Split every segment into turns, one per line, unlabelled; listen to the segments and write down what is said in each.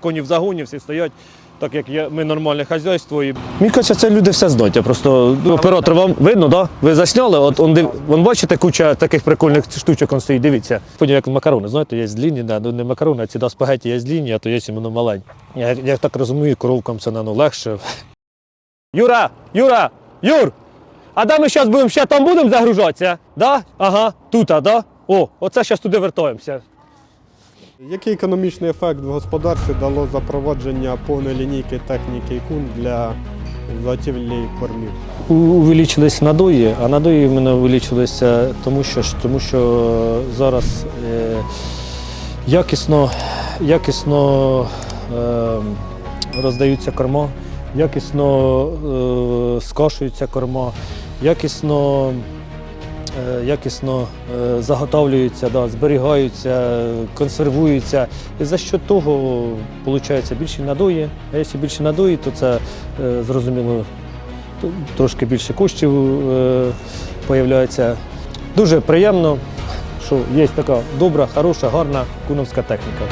коні в загоні всі стоять. Так як є, ми нормальне хазяйство. І... Мені кажеться, це люди все знають. Я просто ну, оператор, вам видно, да? Ви засняли? От он, див... вон бачите, куча таких прикольних штучок он стоїть. Дивіться. Потім як макарони, знаєте, є длінні, да, ну не макарони, а ці да, спагеті є длінні, а то є іменно маленькі. Я, я так розумію, коровкам це ну, легше. Юра! Юра! Юр! А де ми зараз будемо ще там будемо загружатися? Да? Ага, тут, а, да? О, оце зараз туди вертаємося.
Який економічний ефект в господарстві дало запровадження повної лінійки техніки кун для заготівлі кормів?
У- Увеличились надої, а надої в мене увеличилися тому, що, тому що зараз е, якісно, якісно е, роздаються корма, якісно е, скошуються корма, якісно, якісно е, заготовлюються, да, зберігаються, консервуються. І за що того виходить більше надої. А якщо більше надої, то це е, зрозуміло трошки більше коштів е. Дуже приємно, що є така добра, хороша, гарна куновська техніка.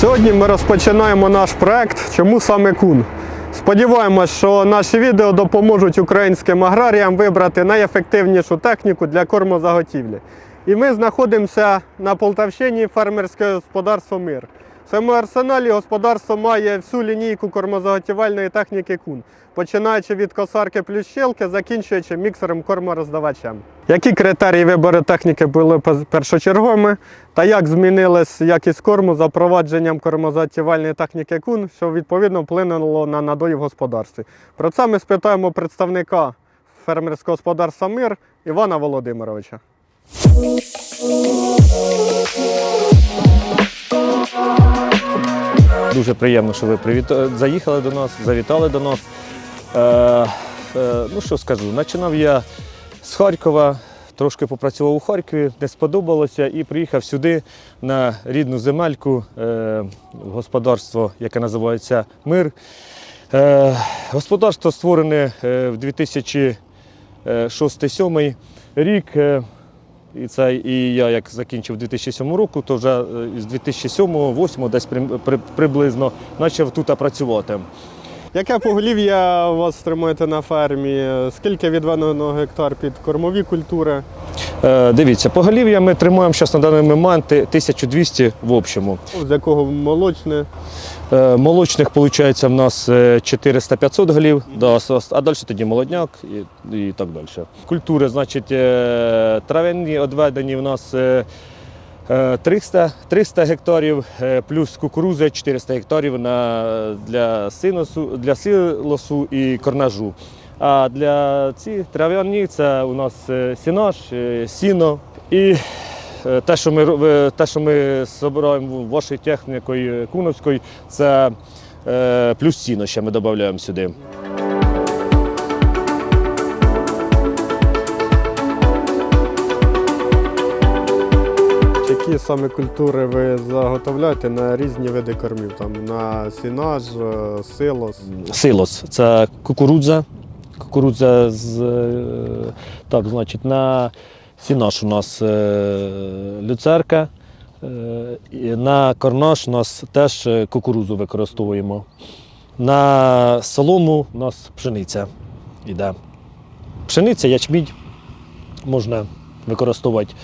Сьогодні ми розпочинаємо наш проект Чому саме кун? Сподіваємось, що наші відео допоможуть українським аграріям вибрати найефективнішу техніку для кормозаготівлі. І ми знаходимося на Полтавщині фермерське господарство Мир. В своєму арсеналі господарство має всю лінійку кормозаготівельної техніки кун, починаючи від косарки плюс щелки, закінчуючи міксером кормороздавачем. Які критерії вибору техніки були першочерговими, та як змінилась якість корму за провадженням кормозаготівельної техніки кун, що відповідно вплинуло на надої в господарстві? Про це ми спитаємо представника фермерського господарства Мир Івана Володимировича.
Дуже приємно, що ви привіт... заїхали до нас, завітали до нас. Е, е, ну що скажу, починав я з Харкова, трошки попрацював у Харкові, не сподобалося і приїхав сюди на рідну земельку, е, господарство, яке називається Мир. Е, господарство створене е, в 2006-2007 рік. І це і я як закінчив 2007 року, то вже е, з 2007-2008 десь при, при- приблизно почав тут працювати.
Яке поголів'я у вас тримаєте на фермі? Скільки відведено гектар під кормові культури?
Е, дивіться, поголів'я ми тримаємо зараз на даний момент 1200 в общому.
З якого молочне?
Е, молочних виходить в нас е, 400-500 голів, да, а далі тоді молодняк і, і так далі. Культури, значить, е, трав'яні відведені в нас е, е, 300, 300 гектарів, е, плюс кукурузи 400 гектарів на, для, синосу, для силосу і корнажу. А для ці трав'яні це у нас е, сінаж, е, сіно і Е, Те, що ми, е, те, що ми збираємо вашою технікою куновською, це е, плюс сіно ще ми додаємо сюди.
Які саме культури ви заготовляєте на різні види кормів? Там на сінаж, е, силос.
Силос це кукурудза. Кукурудза з е, так, значить, на сінаш у нас е, люцерка. На корнаш у нас теж кукурудзу використовуємо. На солому у нас пшениця йде. Пшениця, ячмінь можна використовувати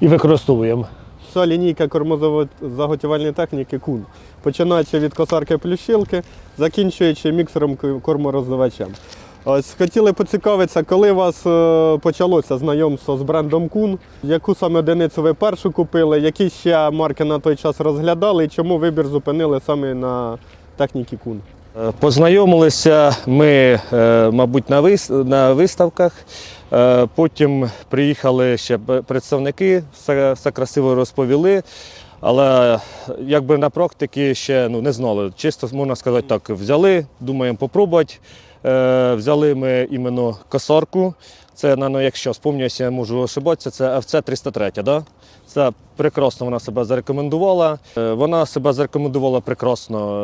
і використовуємо.
Вся лінійка кормозаготівельної техніки кун, починаючи від косарки плющилки, закінчуючи міксером кормороздавачем. Ось хотіли поцікавитися, коли у вас е, почалося знайомство з брендом Кун, яку саме одиницю ви першу купили, які ще марки на той час розглядали і чому вибір зупинили саме на техніці Кун?
Познайомилися ми, е, мабуть, на виставках. Е, Потім приїхали ще представники, все, все красиво розповіли. Але якби на практиці ще ну, не знали. Чисто можна сказати так, взяли, думаємо попробувати. Е, взяли ми іменно косарку. Це, ну, якщо спомнюся, я можу ошибатися, це FC 303, да? Це прекрасно вона себе зарекомендувала. Е, Вона себе зарекомендувала прекрасно.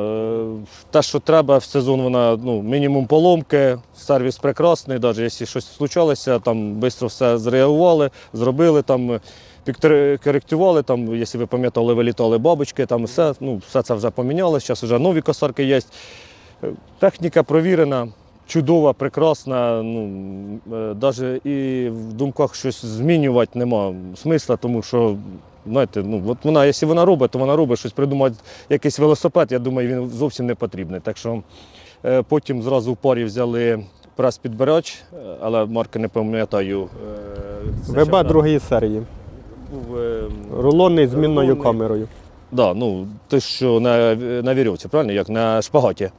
Е, Те, що треба в сезон, вона ну, мінімум поломки, сервіс прекрасний, навіть якщо щось случалося, там швидко все зреагували, зробили там. підкор- Коректували, там, якщо ви пам'ятали, вилітали бабочки, там все, ну, все це вже помінялося, зараз вже нові косарки є. Е, Техніка провірена, чудова, прекрасна. Ну, навіть і в думках щось змінювати нема смисла, тому що знаєте, ну, от вона, якщо вона робить, то вона робить щось придумати, якийсь велосипед, я думаю, він зовсім не потрібний. Так що е, потім зразу в парі взяли прес-підбирач, е, але марки не пам'ятаю. е,
ВБ другої серії.
був, е,
Рулонний з
Рулонний.
камерою.
Да, ну, те, що на, на вірьовці, правильно, як на шпагаті.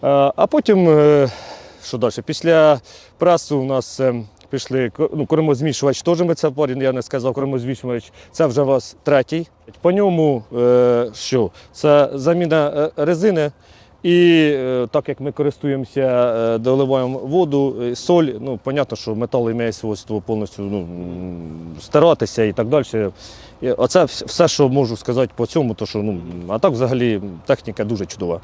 А, потім, е, що далі? Після пресу у нас е, пішли ну, кормозмішувач, теж ми це парі, я не сказав, кормозмішувач, це вже у вас третій. По ньому е, що? Це заміна резини. І так як ми користуємося, доливаємо воду, соль, ну, понятно, що метал має свойство повністю ну, м, стиратися і так далі. Оце все, що можу сказати по цьому, то що, ну, а так взагалі техніка дуже чудова.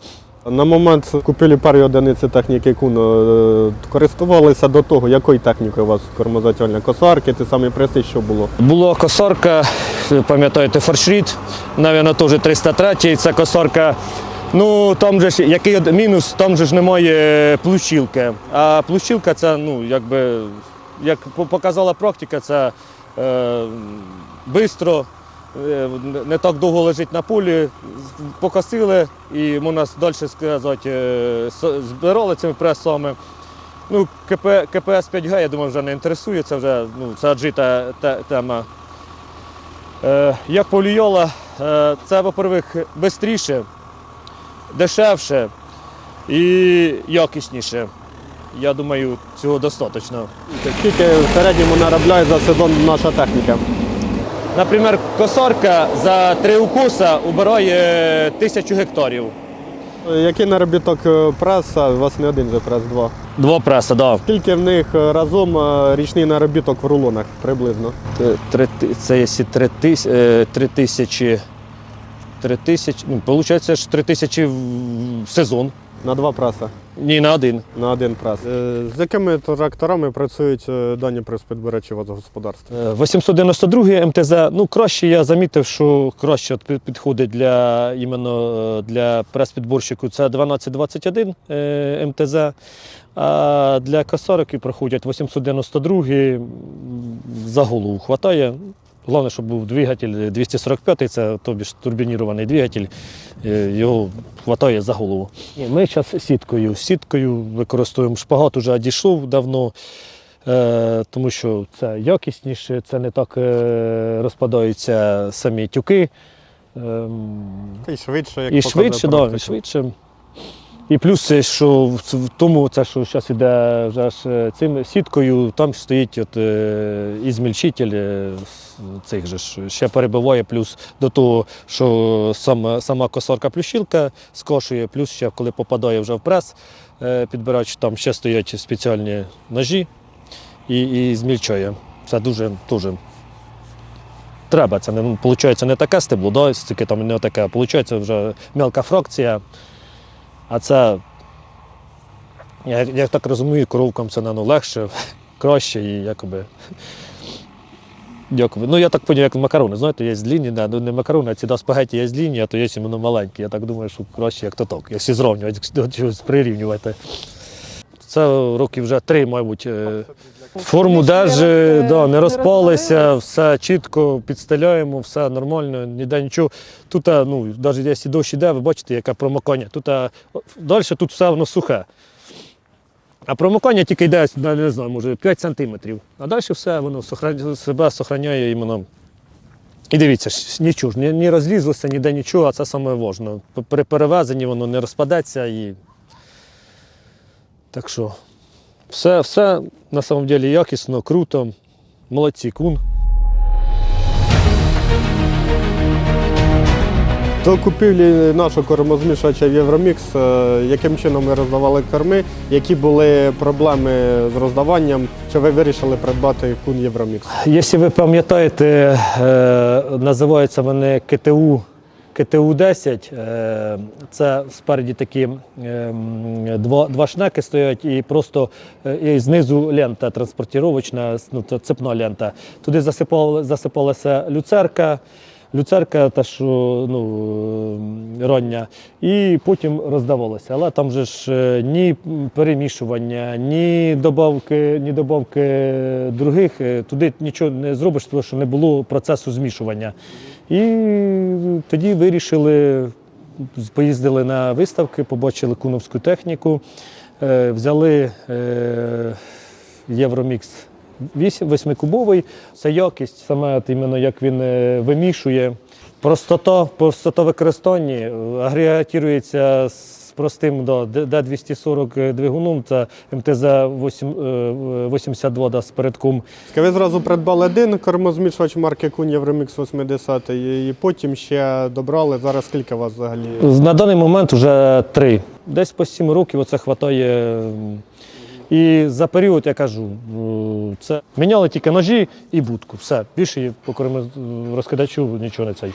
На момент купівлі першої одиниці техніки Кун е, користувалися до того, якою технікою у вас кормозатягальня? Косарки, ті самі преси, що було?
Була косарка, пам'ятаєте, форшріт, навіть теж 303 це косарка. Ну там же ж який мінус, там же ж немає плющілки. А плющілка це, ну, якби, як показала практика, це е, швидко, не- не так довго лежить на полі, покосили і можна далі сказати, е, збирали цими пресами. Ну, КП, КПС 5Г, я думаю, вже не інтересує, це вже ну, це аджита тема. Е, як повлияло, е, це, по-перше, швидше, дешевше і якісніше. Я думаю, цього достатньо.
Скільки в середньому наробляє за сезон наша техніка?
Наприклад, косарка за три укуса убирає тисячу гектарів.
Який наробіток е, преса? У вас не один же прес, два.
Два преса, так.
Скільки в них е, разом е, річний наробіток в рулонах приблизно?
Три Це якщо три тис- е, три тисячі. Три тисячі. Ну, виходить, три тисячі в сезон.
На два преса,
Ні, на один.
на один прес. Е, З якими тракторами працюють е, дані вас в?
Е, 892 МТЗ. Ну, краще я замітив, що краще от підходить для іменно е, для прес-підборщику. Це 1221 е, МТЗ. А для косарики проходять 892 м, за голову хватає. Головне, щоб був двигатель 245, це тобі ж турбінірований двигатель, е, його хватає за голову. Ми зараз сіткою. Сіткою використовуємо шпагат, уже дійшов давно. Е, тому що це якісніше, це не так е, розпадаються самі тюки. Ем,
І швидше, як
і швидше, да, і швидше. І плюс, що в тому, це, що зараз іде вже цим сіткою, там стоїть от, е, і змільчитель е, цих же ж ще перебиває, плюс до того, що сама, сама косарка-плющілка скошує, плюс ще коли попадає вже в прес е, підбирач, там ще стоять спеціальні ножі і, і змільчує. Це дуже, дуже треба. Це не виходить не таке стебло, да, там не таке, виходить вже мелка фракція. А це, я, я так розумію, коровкам це ну, легше, краще і якоби. Якоби. Ну, я так поняв, як макарони. Знаєте, є лінії, не, ну не макарони, а ці да, спагеті є лінії, а то є воно маленькі. Я так думаю, що краще як то так, якщо зрівнювати, прирівнювати. Це роки вже три, мабуть. Е, Форму держи, да, не розпалися, все чітко підстеляємо, все нормально, ніде нічого. Тут, ну, навіть якщо дощ іде, ви бачите, яке промокання. Тут а, далі тут все воно сухе. А промокання тільки йде, не знаю, може 5 сантиметрів. А далі все воно себе сохраняє іменно. І дивіться, нічого ж, не, не розлізлося, ніде нічого, а це саме важливо. При перевезенні воно не розпадеться і. Так що, все, все на самом деле якісно, круто. Молодці кун.
До купівлі нашого кормозмішувача в Євромікс, е, яким чином ми роздавали корми, які були проблеми з роздаванням, чи ви вирішили придбати кун Євромікс?
Якщо ви пам'ятаєте, е, називаються вони КТУ. КТУ-10, е, це спереді такі е, два, два шнеки стоять і просто е, і знизу лента транспортировочна, ну, це цепна лента. Туди засипали, засипалася люцерка, люцерка та що ну, е, рання, і потім роздавалося. Але там же ж е, ні перемішування, ні добавки, ні добавки других, туди нічого не зробиш, тому що не було процесу змішування. І тоді вирішили, поїздили на виставки, побачили куновську техніку, е, взяли е, Євромікс 8-кубовий. Це якість, саме іменно як він е, вимішує. Простота, простота використання е, агрегатується з простим да, Д240 двигуном, це МТЗ 82 да, з передком.
Ви зразу придбали один кормозмішувач марки Кун Євромікс 80 і потім ще добрали. Зараз скільки у вас взагалі?
На даний момент вже три. Десь по сім років оце хватає. І за період, я кажу, це міняли тільки ножі і будку. Все. Більше по розкидачу нічого не цей.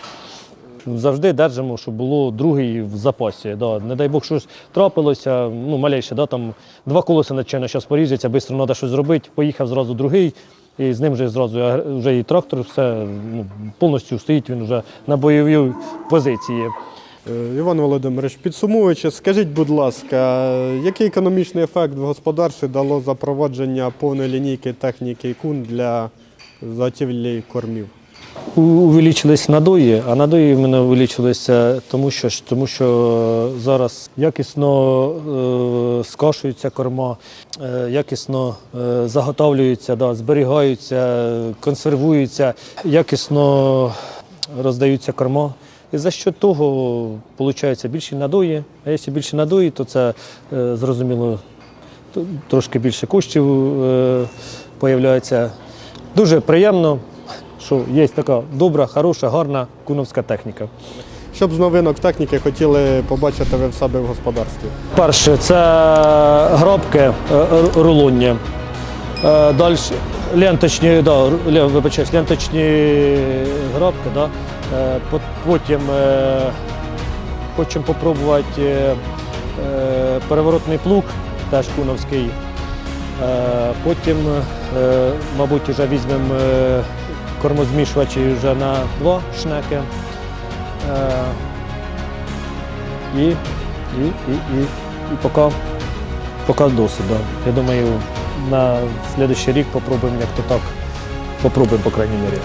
Завжди держимо, щоб було другий в запасі. Да. Не дай Бог, щось трапилося, ну, малейше, да, там два колеса начально зараз поріжеться, швидко треба щось зробити. Поїхав зразу другий, і з ним вже зразу вже і трактор, все ну, повністю стоїть він вже на бойовій позиції.
Е, Іван Володимирович, підсумуючи, скажіть, будь ласка, який економічний ефект в господарстві дало запровадження повної лінійки техніки кун для заготівлі кормів?
Увеличились надої, а надої в мене увеличилися, тому що, тому що зараз якісно е, скошуються корма, е, якісно е, заготовлюються, да, зберігаються, консервуються, якісно роздаються корма. І за що того виходить більше надої. А якщо більше надої, то це е, зрозуміло трошки більше коштів е, появляється. Дуже приємно, що є така добра, хороша, гарна куновська техніка.
Щоб з новинок техніки хотіли побачити ви в себе в господарстві?
Перше, це е, р- рулонні. Е, Далі ленточні, да, вибачаюсь, ленточні гробки. Да. Е, Потім е, хочемо спробувати е, е, переворотний плуг, теж куновський. Е, Потім, е, мабуть, вже візьмемо е, кормозмішувачі вже на два шнеки. Е, І, і, і, і, і поки, поки досить. Я думаю, на наступний рік попробуємо як то так. Попробуємо, по крайній мірі.